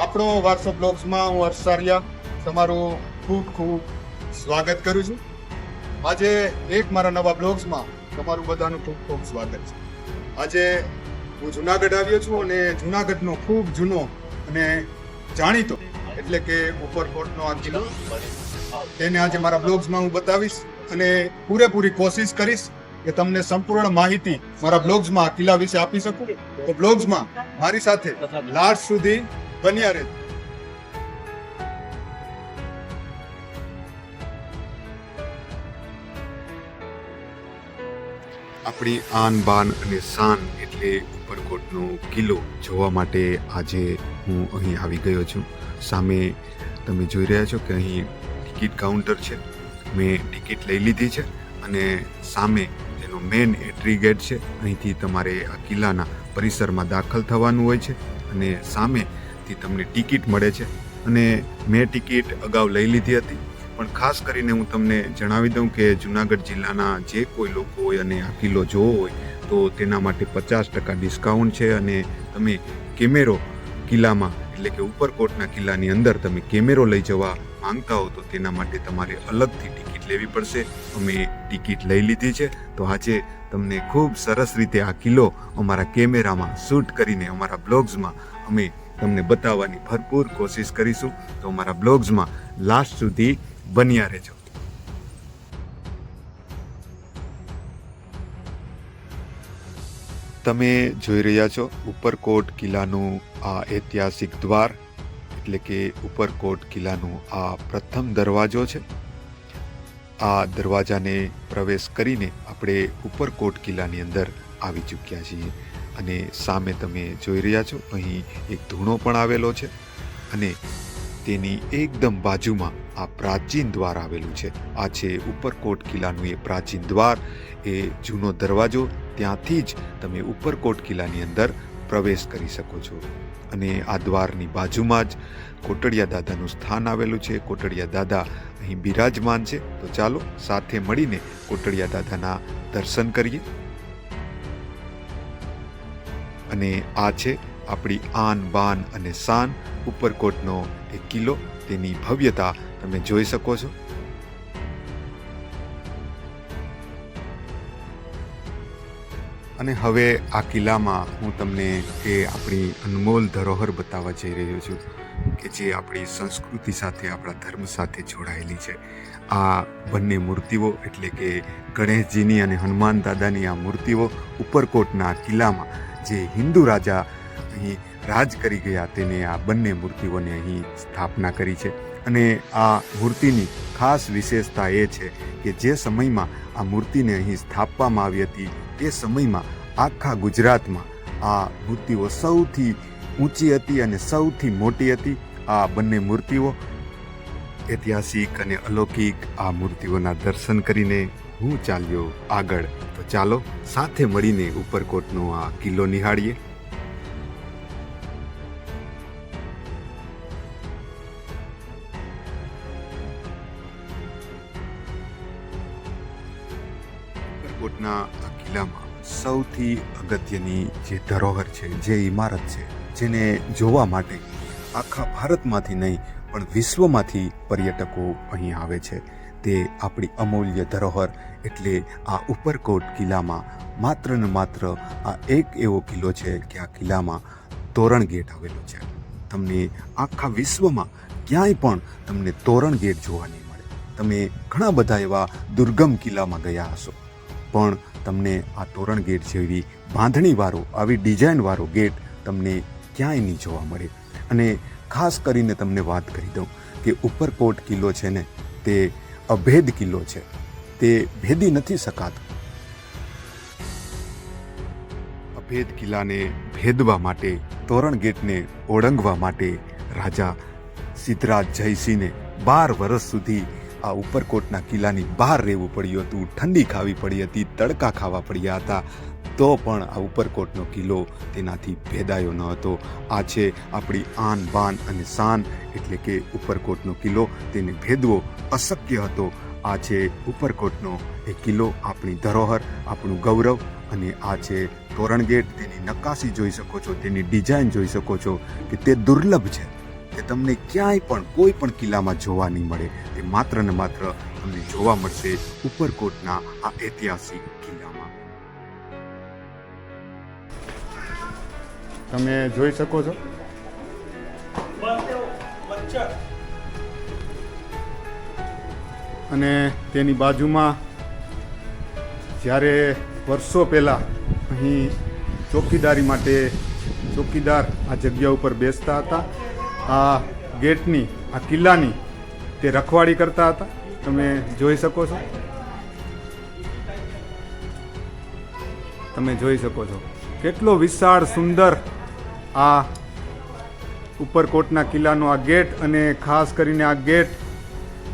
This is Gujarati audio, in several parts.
આપણો વારસો બ્લોગ્સમાં હું હર્ષારિયા તમારું ખૂબ ખૂબ સ્વાગત કરું છું. આજે એક મારા નવા બ્લોગ્સમાં તમારું બધાનું ખૂબ ખૂબ સ્વાગત છે. આજે હું જુનાગઢ આવ્યો છું અને જુનાગઢનો ખૂબ જૂનો અને જાણીતો એટલે કે ઉપરકોટનો આ કિલ્લો. તેને આજે મારા બ્લોગ્સમાં હું બતાવીશ અને પૂરેપૂરી કોશિશ કરીશ કે તમને સંપૂર્ણ માહિતી મારા બ્લોગ્સમાં આ કિલ્લા વિશે આપી શકું. તો બ્લોગ્સમાં મારી સાથે લાસ્ટ સુધી બન્યા રહેજો આપણી આન, બાન અને શાન એટલે ઉપરકોટનો કિલ્લો જોવા માટે આજે હું અહીં આવી ગયો છું. સામે તમે જોઈ રહ્યા છો કે અહીં ટિકિટ કાઉન્ટર છે. મેં ટિકિટ લઈ લીધી છે અને સામે તેનો મેન એન્ટ્રી ગેટ છે. અહીંથી તમારે આ કિલ્લાના પરિસરમાં દાખલ થવાનું હોય છે અને સામેથી તમને ટિકિટ મળે છે અને મેં ટિકિટ અગાઉ લઈ લીધી હતી. પણ ખાસ કરીને હું તમને જણાવી દઉં કે જુનાગઢ જિલ્લાના જે કોઈ લોકો હોય અને આ કિલ્લો જોવો હોય, તો તેના માટે પચાસ ટકા ડિસ્કાઉન્ટ છે અને તમે કેમેરો કિલ્લામાં, એટલે કે ઉપરકોટના કિલ્લાની અંદર તમે કેમેરો લઈ જવા માંગતા હો, તો તેના માટે તમારે અલગથી ટિકિટ લેવી પડશે. અમે ટિકિટ લઈ લીધી છે. તો આજે તમને ખૂબ સરસ રીતે આ કિલ્લો અમારા કેમેરામાં શૂટ કરીને અમારા બ્લોગ્સમાં અમે તમને બતાવવાની ભરપૂર કોશિશ કરીશું. તો અમારા બ્લોગ્સમાં લાસ્ટ સુધી બન્યા રહેજો. તમે જોઈ રહ્યા છો ઉપરકોટ કિલ્લાનું આ ઐતિહાસિક દ્વાર, એટલે કે ઉપરકોટ કિલ્લાનું આ પ્રથમ દરવાજો છે. આ દરવાજાને પ્રવેશ કરીને આપણે ઉપરકોટ કિલ્લાની અંદર આવી ચૂક્યા છીએ. અને સામે તમે જોઈ રહ્યા છો, અહીં એક ધૂણો પણ આવેલો છે અને તેની એકદમ બાજુમાં આ પ્રાચીન દ્વાર આવેલું છે. આ છે ઉપરકોટ કિલ્લાનું એ પ્રાચીન દ્વાર. એ જૂનો દરવાજો, ત્યાંથી જ તમે ઉપરકોટ કિલ્લાની અંદર પ્રવેશ કરી શકો છો. અને આ દ્વારની બાજુમાં જ કોટડિયા દાદાનું સ્થાન આવેલું છે. કોટડિયા દાદા અહીં બિરાજમાન છે. તો ચાલો સાથે મળીને કોટડિયા દાદાના દર્શન કરીએ. અને આ છે આપણી આન, બાન અને શાન ઉપરકોટનો એક કિલ્લો. તેની ભવ્યતા તમે જોઈ શકો છો. અને હવે આ કિલ્લામાં હું તમને એ આપણી અનમોલ ધરોહર બતાવવા જઈ રહ્યો છું કે જે આપણી સંસ્કૃતિ સાથે, આપણા ધર્મ સાથે જોડાયેલી છે. આ બંને મૂર્તિઓ એટલે કે ગણેશજીની અને હનુમાન દાદાની આ મૂર્તિઓ ઉપરકોટના કિલ્લામાં જે હિન્દુ રાજા અહીં રાજ કરી ગયા તેને આ બંને મૂર્તિઓને અહીં સ્થાપના કરી છે. અને આ મૂર્તિની ખાસ વિશેષતા એ છે કે જે સમયમાં આ મૂર્તિને અહીં સ્થાપવામાં આવી હતી તે સમયમાં આખા ગુજરાતમાં આ મૂર્તિઓ સૌથી ઊંચી હતી અને સૌથી મોટી હતી. આ બંને મૂર્તિઓ ઐતિહાસિક અને અલૌકિક આ મૂર્તિઓના દર્શન કરીને હું ચાલ્યો આગળ. તો ચાલો સાથે મળીને ઉપરકોટનો આ કિલ્લો નિહાળીએ. ઉપરકોટના આ કિલ્લામાં સૌથી અગત્યની જે ધરોહર છે, જે ઇમારત છે, જેને જોવા માટે આખા ભારતમાંથી નહીં, પણ વિશ્વમાંથી પર્યટકો અહીં આવે છે. તે આપણી અમૂલ્ય ધરોહર એટલે આ ઉપરકોટ કિલ્લામાં માત્ર ને માત્ર આ એક એવો કિલ્લો છે કે આ કિલ્લામાં તોરણ ગેટ આવેલો છે. તમને આખા વિશ્વમાં ક્યાંય પણ તમને તોરણ ગેટ જોવા નહીં મળે. તમે ઘણા બધા એવા દુર્ગમ કિલ્લામાં ગયા હશો. પણ તમને આ તોરણ ગેટ જેવી બાંધણીવાળો આવી ડિઝાઇનવાળો ગેટ તમને ક્યાંય નહીં જોવા મળે. અને ખાસ કરીને તમને વાત કરી દઉં કે ઉપરકોટ કિલ્લો છે ને, તે અભેદ કિલ્લો છે. તે ભેદી નથી શકાતો. અભેદ કિલ્લાને ભેદવા માટે, તોરણ ગેટને ઓળંગવા માટે રાજા સિદ્ધરાજ જયસિંહને બાર વર્ષ સુધી આ ઉપરકોટના કિલ્લાની બહાર રહેવું પડ્યું હતું. ઠંડી ખાવી પડી હતી, તડકા ખાવા પડ્યા હતા. તો પણ આ ઉપરકોટનો કિલ્લો તેનાથી ભેદાયો ન હતો. આ છે આપણી આન, બાન અને શાન એટલે કે ઉપરકોટનો કિલ્લો. તેને ભેદવો અશક્ય હતો. આ છે ઉપરકોટનો એ કિલ્લો, આપણી ધરોહર, આપણું ગૌરવ અને આ છે તોરણ ગેટ. તેની નકાશી જોઈ શકો છો, તેની ડિઝાઇન જોઈ શકો છો કે તે દુર્લભ છે તે તમને ક્યાંય પણ કોઈ પણ કિલ્લામાં જોવા નહીં મળે. તે માત્ર ને માત્ર તમને જોવા મળશે ઉપરકોટના આ ઐતિહાસિક કિલ્લામાં. તમે જોઈ શકો છો. અને તેની બાજુમાં જ્યારે વર્ષો પહેલાં અહીં ચોકીદારી માટે ચોકીદાર આ જગ્યા ઉપર બેસતા હતા, આ ગેટની, આ કિલ્લાની તે રખવાડી કરતા હતા. તમે જોઈ શકો છો. તમે જોઈ શકો છો. કેટલો વિશાળ, સુંદર આ ઉપરકોટના કિલ્લાનો આ ગેટ અને ખાસ કરીને આ ગેટ,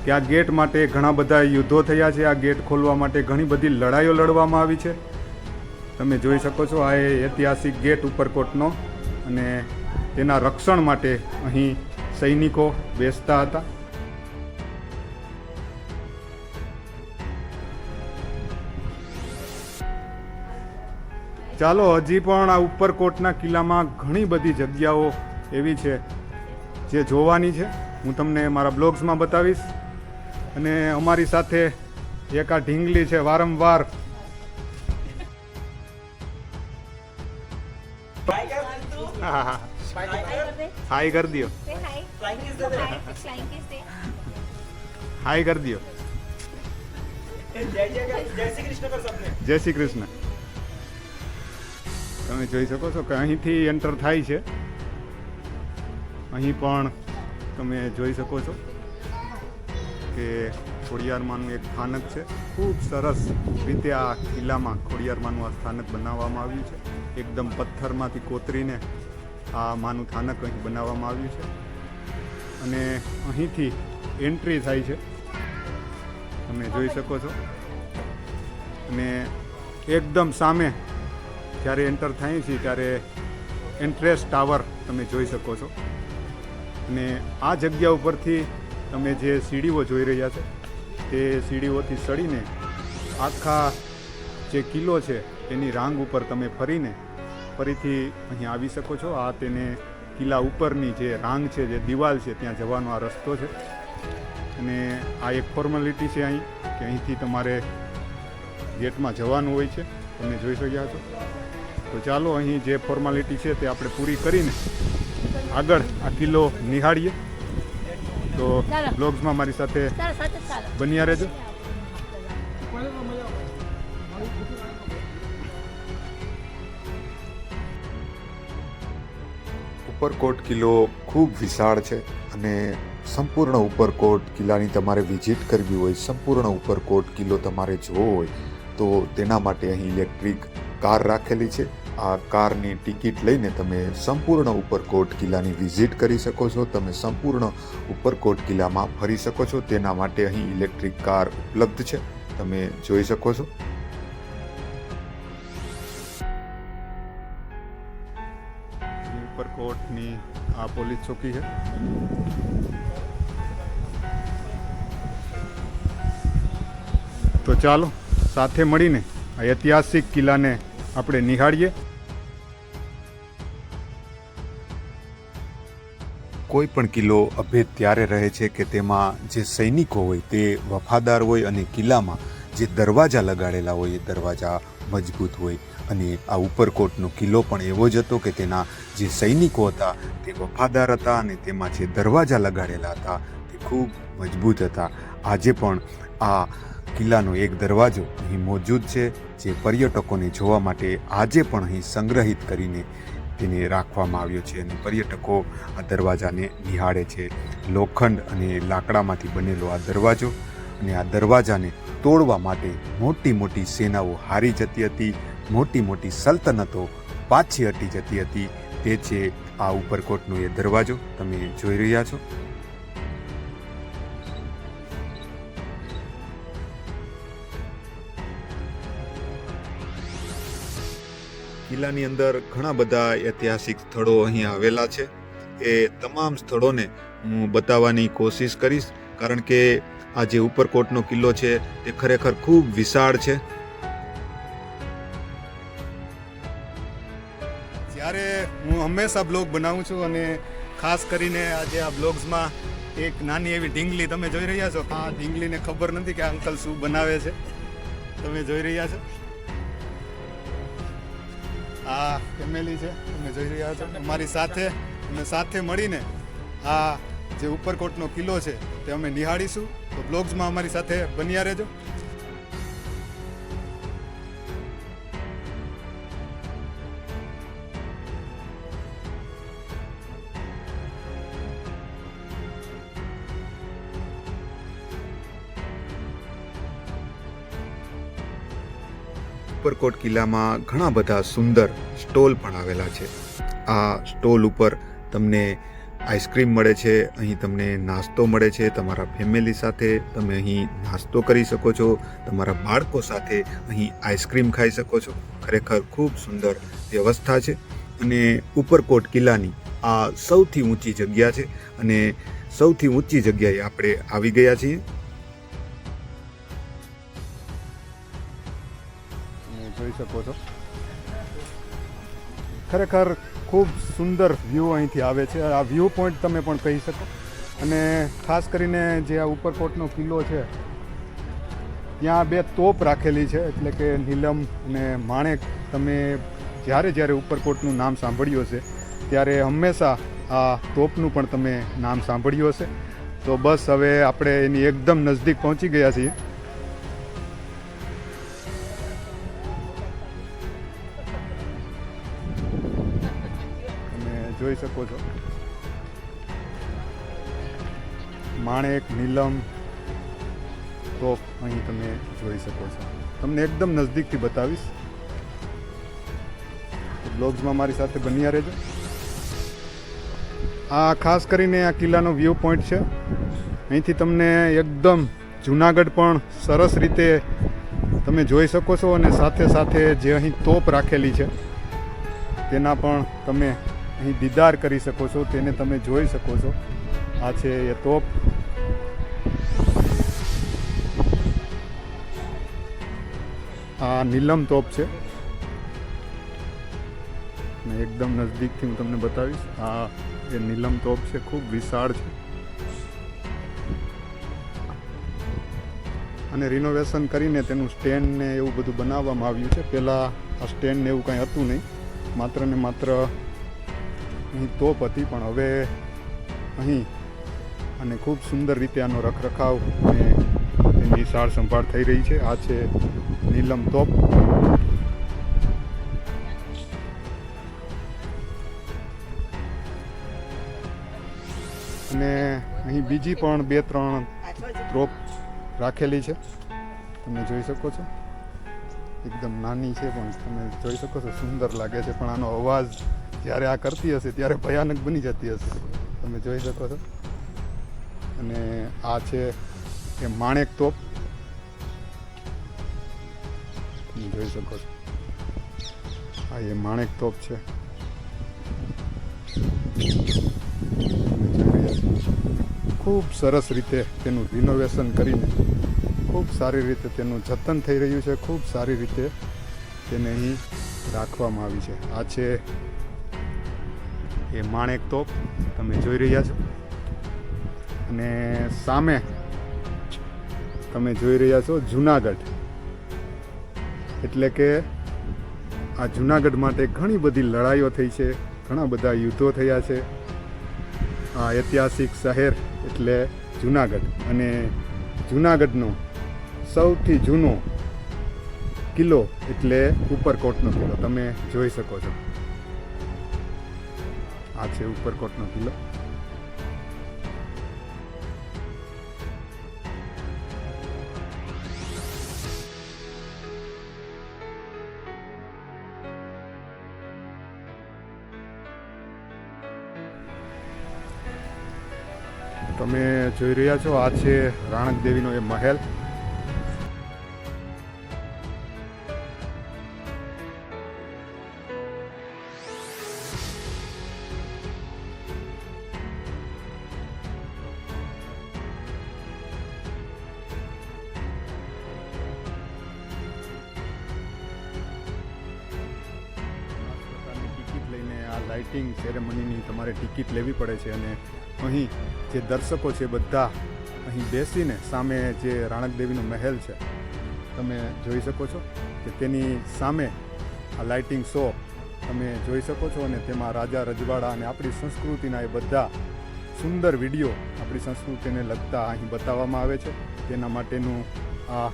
કે આ ગેટ માટે ઘણા બધા યુદ્ધો થયા છે. આ ગેટ ખોલવા માટે ઘણી બધી લડાઈઓ લડવામાં આવી છે. તમે જોઈ શકો છો, આ ઐતિહાસિક ગેટ ઉપરકોટનો અને તેના રક્ષણ માટે અહીં સૈનિકો બેસતા હતા. ચાલો હજી પણ આ ઉપરકોટના કિલ્લામાં ઘણી બધી જગ્યાઓ એવી છે જે જોવાની છે. હું તમને મારા બ્લોગ્સમાં બતાવીશ. અને અમારી સાથે એક આ ઢીંગલી છે વારંવાર. હાઈ કરી દો. હાઈ કરી દો જય શ્રી કૃષ્ણ. તમે જોઈ શકો છો કે અહીંથી એન્ટર થાય છે. અહીં પણ તમે જોઈ શકો છો કે ખોડિયારમાંનું એક સ્થાનક છે. ખૂબ સરસ રીતે આ કિલ્લામાં ખોડિયારમાંનું આ સ્થાનક બનાવવામાં આવ્યું છે. એકદમ પથ્થરમાંથી કોતરીને આ માનું સ્થાનક અહીં બનાવવામાં આવ્યું છે. અને અહીંથી એન્ટ્રી થાય છે. તમે જોઈ શકો છો. અને એકદમ સામે જ્યારે એન્ટર થાય છે, ત્યારે એન્ટ્રેસ ટાવર તમે જોઈ શકો છો. અને આ જગ્યા ઉપરથી તમે જે સીડીઓ જોઈ રહ્યા છો, તે સીડીઓથી સડીને આખા જે કિલ્લો છે, એની રાંગ ઉપર તમે ફરીને ફરીથી અહીં આવી શકો છો. આ તેને કિલ્લા ઉપરની જે રાંગ છે, જે દિવાલ છે, ત્યાં જવાનો આ રસ્તો છે. અને આ એક ફોર્માલિટી છે અહીં, કે અહીંથી તમારે ગેટમાં જવાનું હોય છે. તમે જોઈ શક્યા છો. તો ચાલો અહીં જે ફોર્માલિટી છે તે આપણે પૂરી કરીને આગળ આ કિલ્લો નિહાળીએ. તો બ્લોગ્સમાં મારી સાથે બન્યા રહેજો. ઉપરકોટ કિલ્લો ખૂબ વિશાળ છે અને સંપૂર્ણ ઉપરકોટ કિલ્લાની તમારે વિઝિટ કરવી હોય સંપૂર્ણ ઉપરકોટ કિલ્લો તમારે જોવો હોય તો તેના માટે અહીં ઇલેક્ટ્રિક કાર રાખેલી છે. આ કારની ટિકિટ લઈને તમે સંપૂર્ણ ઉપરકોટ કિલ્લાની વિઝિટ કરી શકો છો. તમે સંપૂર્ણ ઉપરકોટ કિલ્લામાં ફરી શકો છો. તેના માટે અહીં ઇલેક્ટ્રિક કાર ઉપલબ્ધ છે. તમે જોઈ શકો છો. ઉપરકોટની આ પોલીસ ચોકી છે. તો ચાલો, સાથે મળીને આ ઐતિહાસિક કિલ્લાને આપણે નિહાળીએ. કોઈ પણ કિલ્લો અભેદ ત્યારે રહે છે કે તેમાં જે સૈનિકો હોય તે વફાદાર હોય અને કિલ્લામાં જે દરવાજા લગાડેલા હોય એ દરવાજા મજબૂત હોય. અને આ ઉપરકોટનો કિલ્લો પણ એવો જ હતો કે તેના જે સૈનિકો હતા તે વફાદાર હતા અને તેમાં જે દરવાજા લગાડેલા હતા તે ખૂબ મજબૂત હતા. આજે પણ આ કિલ્લાનો એક દરવાજો અહીં મોજૂદ છે જે પર્યટકોને જોવા માટે આજે પણ અહીં સંગ્રહિત કરીને તેને રાખવામાં આવ્યો છે અને પર્યટકો આ દરવાજાને નિહાળે છે. લોખંડ અને લાકડામાંથી બનેલો આ દરવાજો અને આ દરવાજાને તોડવા માટે મોટી મોટી સેનાઓ હારી જતી હતી, મોટી મોટી સલ્તનતો પાછી હટી જતી હતી. તે છે આ ઉપરકોટનો એ દરવાજો. તમે જોઈ રહ્યા છો? કિલ્લાની અંદર ઘણા બધા ઐતિહાસિક સ્થળો અહીં આવેલા છે. એ તમામ સ્થળોને હું બતાવવાની કોશિશ કરીશ, કારણ કે આ જે ઉપરકોટનો કિલ્લો છે તે ખરેખર ખૂબ વિશાળ છે. જ્યારે હું હંમેશા બ્લોગ બનાવું છું અને ખાસ કરીને આજે આ બ્લોગ્સમાં એક નાની એવી ઢીંગલી તમે જોઈ રહ્યા છો. આ ઢીંગલીને ખબર નથી કે અંકલ શું બનાવે છે. તમે જોઈ રહ્યા છો. આ ફેમિલી છે તમે જોઈ રહ્યા છો. અમારી સાથે, અમે સાથે મળીને આ જે ઉપરકોટનો કિલ્લો છે, તે અમે નિહાળીશું. તો બ્લોગ્સમાં અમારી સાથે બન્યા રહેજો. ઉપરકોટ કિલ્લામાં ઘણા બધા સુંદર સ્ટોલ પણ આવેલા છે. આ સ્ટોલ ઉપર તમને આઈસ્ક્રીમ મળે છે, અહીં તમને નાસ્તો મળે છે, તમારા ફેમિલી સાથે તમે અહીં નાસ્તો કરી શકો છો, તમારા બાળકો સાથે અહીં આઈસ્ક્રીમ ખાઈ શકો છો. ખરેખર ખૂબ સુંદર વ્યવસ્થા છે અને ઉપરકોટ કિલ્લાની આ સૌથી ઊંચી જગ્યા છે અને સૌથી ઊંચી જગ્યાએ આપણે આવી ગયા છીએ. જોઈ શકો છો. ખરેખર ખૂબ સુંદર વ્યૂ અહીંથી આવે છે. આ વ્યૂ પોઈન્ટ તમે પણ કહી શકો. અને ખાસ કરીને જે આ ઉપરકોટનો કિલ્લો છે, ત્યાં બે તોપ રાખેલી છે, એટલે કે નીલમ અને માણેક. તમે જ્યારે જ્યારે ઉપરકોટનું નામ સાંભળ્યું હશે, ત્યારે હંમેશા આ તોપનું પણ તમે નામ સાંભળ્યું હશે. તો બસ હવે આપણે એની એકદમ નજદીક પહોંચી ગયા છીએ. જોઈ શકો છો. માણેક, નીલમ તોપ અહીં તમે જોઈ શકો છો. તમને એકદમ નજદીકથી બતાવીશ. બ્લોગ્સમાં મારી સાથે બન્યા રહેજો. આ ખાસ કરીને આ કિલ્લાનો વ્યૂ પોઈન્ટ છે. અહીંથી તમને એકદમ જુનાગઢ પણ સરસ રીતે તમે જોઈ શકો છો અને સાથે સાથે જે અહીં તોપ રાખેલી છે, તેના પણ તમે અહીં દીદાર કરી શકો છો, તેને તમે જોઈ શકો છો. આ છે એ તોપ. આ નીલમ તોપ છે. ને એકદમ નજદીકથી હું તમને બતાવીશ, આ જે નીલમ તોપ છે, ખૂબ વિશાળ છે. અને રિનોવેશન કરીને તેનું સ્ટેન્ડ ને એવું બધું બનાવવામાં આવ્યું છે. પહેલાં આ સ્ટેન્ડ ને એવું કાંઈ હતું નહીં. માત્ર ને માત્ર અહીં તોપ હતી પણ હવે અહીં અને ખૂબ સુંદર રીતે આનો રખરખાવ અને એની સાર સંભાળ થઈ રહી છે. આ છે નીલમ તોપ. અને અહીં બીજી પણ બે, ત્રણ તોપ રાખેલી છે. તમે જોઈ શકો છો. એકદમ નાની છે, પણ તમે જોઈ શકો છો, સુંદર લાગે છે. પણ આનો અવાજ જ્યારે આ કરતી હશે, ત્યારે ભયાનક બની જતી હશે. તમે જોઈ શકો છો. અને આ છે એ માણેક તોપ. તમે જોઈ શકો છો. આ એ માણેક તોપ છે. ખૂબ સરસ રીતે તેનું રિનોવેશન કરીને ખૂબ સારી રીતે તેનું જતન થઈ રહ્યું છે. ખૂબ સારી રીતે તેને અહીં રાખવામાં આવી છે. આ છે એ માણેક તોપ તમે જોઈ રહ્યા છો. અને સામે તમે જોઈ રહ્યા છો જુનાગઢ. એટલે કે આ જુનાગઢ માટે ઘણી બધી લડાઈઓ થઈ છે, ઘણા બધા યુદ્ધો થયા છે. આ ઐતિહાસિક શહેર એટલે જુનાગઢ. અને જુનાગઢનો સૌથી જૂનો કિલ્લો એટલે ઉપરકોટનો કિલ્લો. તમે જોઈ શકો છો. આ છે ઉપરકોટનો કિલ્લો. તમે જોઈ રહ્યા છો આ છે રાણક દેવીનો એ મહેલ. આ લાઇટિંગ સેરેમનીની તમારે ટિકિટ લેવી પડે છે અને અહીં જે દર્શકો છે બધા અહીં બેસીને સામે જે રાણકદેવીનો મહેલ છે, તમે જોઈ શકો છો કે તેની સામે આ લાઇટિંગ શો તમે જોઈ શકો છો અને તેમાં રાજા રજવાડા અને આપણી સંસ્કૃતિના એ બધા સુંદર વીડિયો આપણી સંસ્કૃતિને લગતા અહીં બતાવવામાં આવે છે. તેના માટેનું આ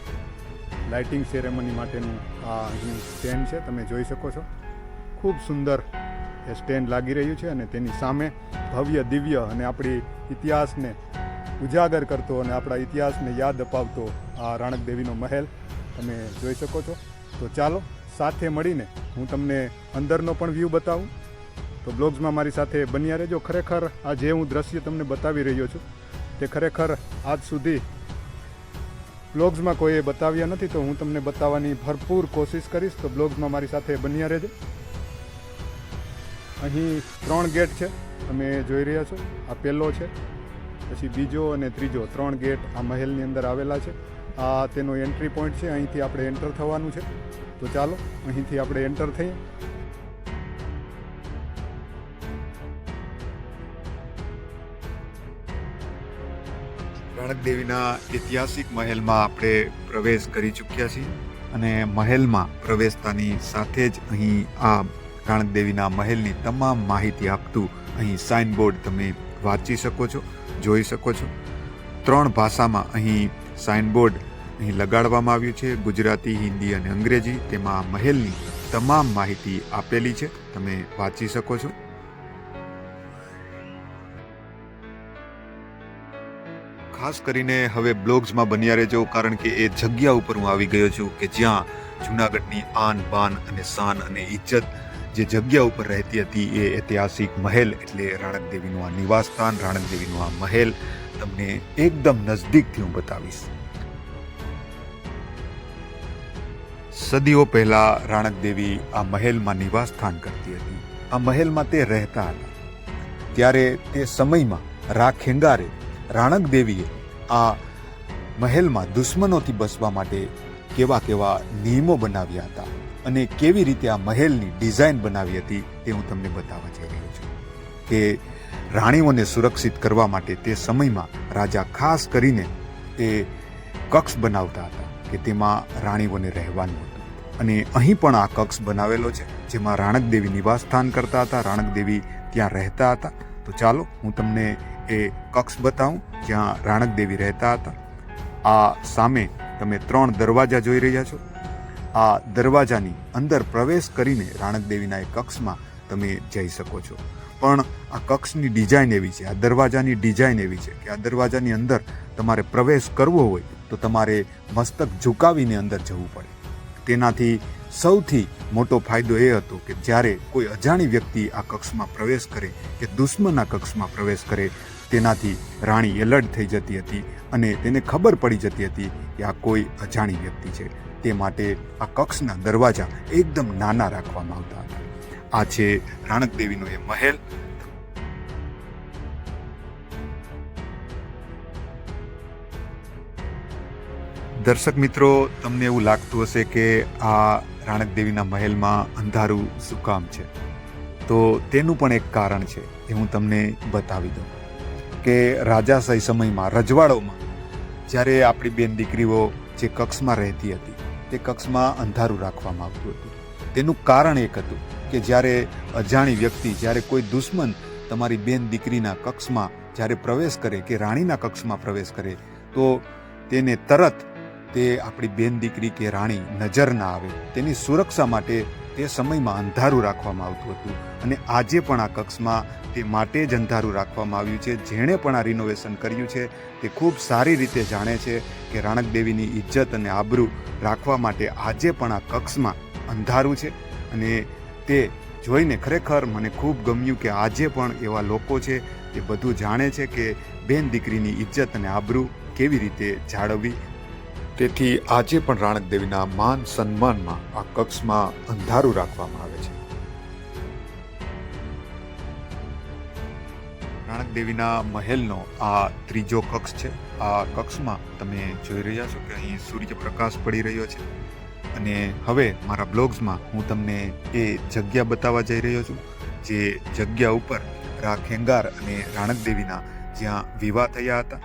લાઇટિંગ સેરેમની માટેનું આ અહીં સ્ટેન્ડ છે, તમે જોઈ શકો છો. ખૂબ સુંદર એ સ્ટેન્ડ લાગી રહ્યું છે અને તેની સામે ભવ્ય, દિવ્ય અને આપણી ઇતિહાસને ઉજાગર કરતો અને આપણા ઇતિહાસને યાદ અપાવતો આ રાણક દેવીનો મહેલ તમે જોઈ શકો છો. તો ચાલો, સાથે મળીને હું તમને અંદરનો પણ વ્યૂ બતાવું. તો બ્લોગ્સમાં મારી સાથે બન્યા રહેજો. ખરેખર આ જે હું દ્રશ્ય તમને બતાવી રહ્યો છું, તે ખરેખર આજ સુધી બ્લોગ્સમાં કોઈએ બતાવ્યા નથી. તો હું તમને બતાવવાની ભરપૂર કોશિશ કરીશ. તો બ્લોગ્સમાં મારી સાથે બન્યા રહેજો. અહીં ત્રણ ગેટ છે, તમે જોઈ રહ્યા છો. આ પહેલો છે, પછી બીજો અને ત્રીજો. ત્રણ ગેટ આ મહેલની અંદર આવેલા છે. આ તેનો એન્ટ્રી પોઈન્ટ છે, અહીંથી આપણે એન્ટર થવાનું છે. તો ચાલો, અહીંથી આપણે એન્ટર થઈએ. રાણક દેવીના ઐતિહાસિક મહેલમાં આપણે પ્રવેશ કરી ચૂક્યા છીએ અને મહેલમાં પ્રવેશતાની સાથે જ અહીં આ રાણક દેવીના મહેલની તમામ માહિતી આપતું અહીં સાઇનબોર્ડ તમે વાંચી શકો છો, જોઈ શકો છો. ત્રણ ભાષામાં અહીં સાઇનબોર્ડ અહીં લગાડવામાં આવ્યું છે, ગુજરાતી, હિન્દી અને અંગ્રેજી. તેમાં મહેલની તમામ માહિતી આપેલી છે, તમે વાંચી શકો છો. ખાસ કરીને હવે બ્લોગ્સમાં બન્યા રહેજો, કારણ કે એ જગ્યા ઉપર હું આવી ગયો છું કે જ્યાં જૂનાગઢની આન બાન અને શાન અને ઇજ્જત જે જગ્યા ઉપર રહેતી હતી એ ઐતિહાસિક મહેલ એટલે રાણક દેવીનું આ નિવાસસ્થાન, રાણક દેવીનું આ મહેલ. તમને એકદમ નજદીકથી હું બતાવીશ. સદીઓ પહેલા રાણક દેવી આ મહેલમાં નિવાસસ્થાન કરતી હતી. આ મહેલમાં તે રહેતા હતા. ત્યારે તે સમયમાં રાખેંગારે રાણક દેવીએ આ મહેલમાં દુશ્મનોથી બસવા માટે કેવા કેવા નિયમો બનાવ્યા હતા. અને કેવી રીતે આ મહેલની ડિઝાઇન બનાવી હતી તે હું તમને બતાવવા જઈ રહ્યો છું. કે રાણીઓને સુરક્ષિત કરવા માટે તે સમયમાં રાજા ખાસ કરીને એ કક્ષ બનાવતા હતા કે તેમાં રાણીઓને રહેવાનું હતું. અને અહીં પણ આ કક્ષ બનાવેલો છે, જેમાં રાણકદેવી નિવાસ નિવાસસ્થાન કરતા હતા રાણકદેવી ત્યાં રહેતા હતા. તો ચાલો હું તમને એ કક્ષ બતાવું, જ્યાં રાણકદેવી રહેતા હતા. આ સામે તમે ત્રણ દરવાજા જોઈ રહ્યા છો. આ દરવાજાની અંદર પ્રવેશ કરીને રાણક દેવીના એ કક્ષમાં તમે જઈ શકો છો. પણ આ કક્ષની ડિઝાઇન એવી છે, આ દરવાજાની ડિઝાઇન એવી છે કે આ દરવાજાની અંદર તમારે પ્રવેશ કરવો હોય તો તમારે મસ્તક ઝુકાવીને અંદર જવું પડે. તેનાથી સૌથી મોટો ફાયદો એ હતો કે જ્યારે કોઈ અજાણી વ્યક્તિ આ કક્ષમાં પ્રવેશ કરે કે દુશ્મનના કક્ષમાં પ્રવેશ કરે, તેનાથી રાણી એલર્ટ થઈ જતી હતી અને તેને ખબર પડી જતી હતી કે આ કોઈ અજાણી વ્યક્તિ છે. તે માટે આ કક્ષના દરવાજા એકદમ નાના રાખવામાં આવતા હતા. આ છે રાણક દેવીનો એ મહેલ. દર્શક મિત્રો, તમને એવું લાગતું હશે કે આ રાણક દેવીના મહેલમાં અંધારું શું કામ છે. તો તેનું પણ એક કારણ છે એ હું તમને બતાવી દઉં કે રાજાશાહી સમયમાં રજવાડોમાં જ્યારે આપણી બેન દીકરીઓ જે કક્ષમાં રહેતી હતી તે કક્ષમાં અંધારું રાખવામાં આવતું હતું. તેનું કારણ એક હતું કે જ્યારે અજાણી વ્યક્તિ, જ્યારે કોઈ દુશ્મન તમારી બેન દીકરીના કક્ષમાં જ્યારે પ્રવેશ કરે કે રાણીના કક્ષમાં પ્રવેશ કરે, તો તેને તરત તે આપણી બેન દીકરી કે રાણી નજર ના આવે. તેની સુરક્ષા માટે તે સમયમાં અંધારું રાખવામાં આવતું હતું અને આજે પણ આ કક્ષમાં તે માટે જ અંધારું રાખવામાં આવ્યું છે. જેણે પણ આ રિનોવેશન કર્યું છે, તે ખૂબ સારી રીતે જાણે છે કે રાણકદેવીની ઇજ્જત અને આબરૂ રાખવા માટે આજે પણ આ કક્ષમાં અંધારું છે અને તે જોઈને ખરેખર મને ખૂબ ગમ્યું કે આજે પણ એવા લોકો છે, તે બધું જાણે છે કે બેન દીકરીની ઇજ્જત અને આબરૂ કેવી રીતે જાળવવી તેથી આજે પણ રાણક દેવીના માન સન્માનમાં આ કક્ષમાં અંધારું રાખવામાં આવે છે. રાણક દેવીના મહેલનો આ ત્રીજો કક્ષ છે. આ કક્ષમાં તમે જોઈ રહ્યા છો કે અહીં સૂર્યપ્રકાશ પડી રહ્યો છે. અને હવે મારા બ્લોગ્સમાં હું તમને એ જગ્યા બતાવવા જઈ રહ્યો છું, જે જગ્યા ઉપર રા ખેંગાર અને રાણક દેવીના જ્યાં વિવાહ થયા હતા.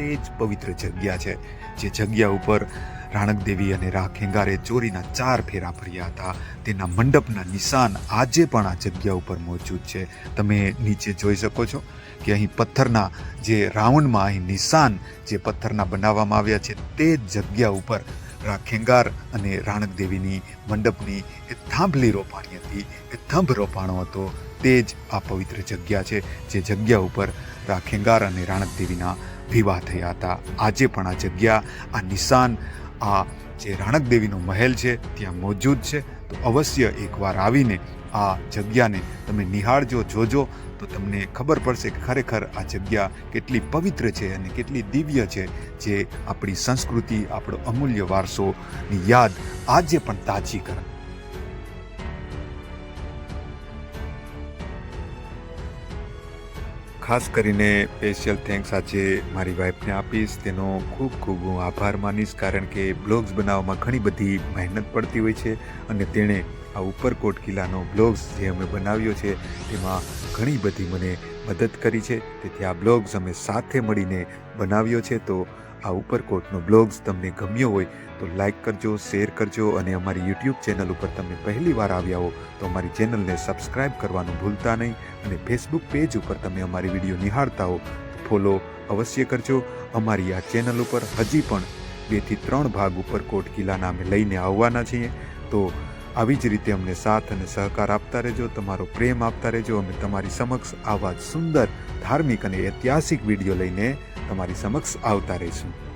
તે જ પવિત્ર જગ્યા છે, જે જગ્યા ઉપર રાણક દેવી અને રા ખેંગારે ચોરીના ચાર ફેરા ફર્યા હતા. તેના મંડપના નિશાન આજે પણ આ જગ્યા ઉપર મોજૂદ છે. તમે નીચે જોઈ શકો છો કે અહીં પથ્થરના જે રાઉન્ડમાં અહીં નિશાન જે પથ્થરના બનાવવામાં આવ્યા છે, તે જ જગ્યા ઉપર રાખેંગાર અને રાણક દેવીની મંડપની એ થાંભલી રોપાણી હતી, એ થંભ રોપાણો હતો. તે જ આ પવિત્ર જગ્યા છે, જે જગ્યા ઉપર રાખેંગાર અને રાણક દેવીના વિવાહ થયા હતા. આજે પણ આ જગ્યા, આ નિશાન, આ જે રાણક દેવીનો મહેલ છે, ત્યાં મોજૂદ છે. તો અવશ્ય એકવાર આવીને આ જગ્યાને તમે નિહાળજો, જોજો. તો તમને ખબર પડશે કે ખરેખર આ જગ્યા કેટલી પવિત્ર છે અને કેટલી દિવ્ય છે, જે આપણી સંસ્કૃતિ, આપણો અમૂલ્ય વારસોની યાદ આજે પણ તાજી કરે ખાસ કરીને સ્પેશિયલ થેન્ક્સ આજે મારી વાઈફને આપીશ. તેનો ખૂબ ખૂબ હું આભાર માનીશ કારણ કે બ્લોગ્સ બનાવવામાં ઘણી બધી મહેનત પડતી હોય છે અને તેણે આ ઉપરકોટ કિલ્લાનો બ્લોગ્સ જે અમે બનાવ્યો છે તેમાં ઘણી બધી મને મદદ કરી છે. તેથી આ બ્લોગ્સ અમે સાથે મળીને બનાવ્યો છે. તો આ ઉપરકોટનો બ્લોગ્સ તમને ગમ્યો હોય તો લાઈક કરજો, શેર કરજો અને અમારી યુટ્યુબ ચેનલ ઉપર તમે પહેલી વાર આવ્યા હો તો અમારી ચેનલને સબસ્ક્રાઇબ કરવાનું ભૂલતા નહીં અને ફેસબુક પેજ ઉપર તમે અમારી વીડિયો નિહાળતા હો. ફોલો અવશ્ય કરજો. અમારી આ ચેનલ ઉપર હજી પણ બેથી ત્રણ ભાગ ઉપર કોટ કિલ્લાના અમે લઈને આવવાના છીએ. તો આવી જ રીતે અમને સાથ અને સહકાર આપતા રહેજો, તમારો પ્રેમ આપતા રહેજો. અમે તમારી સમક્ષ આવા જ સુંદર, ધાર્મિક અને ઐતિહાસિક વીડિયો લઈને તમારી સમક્ષ આવતા રહીશું.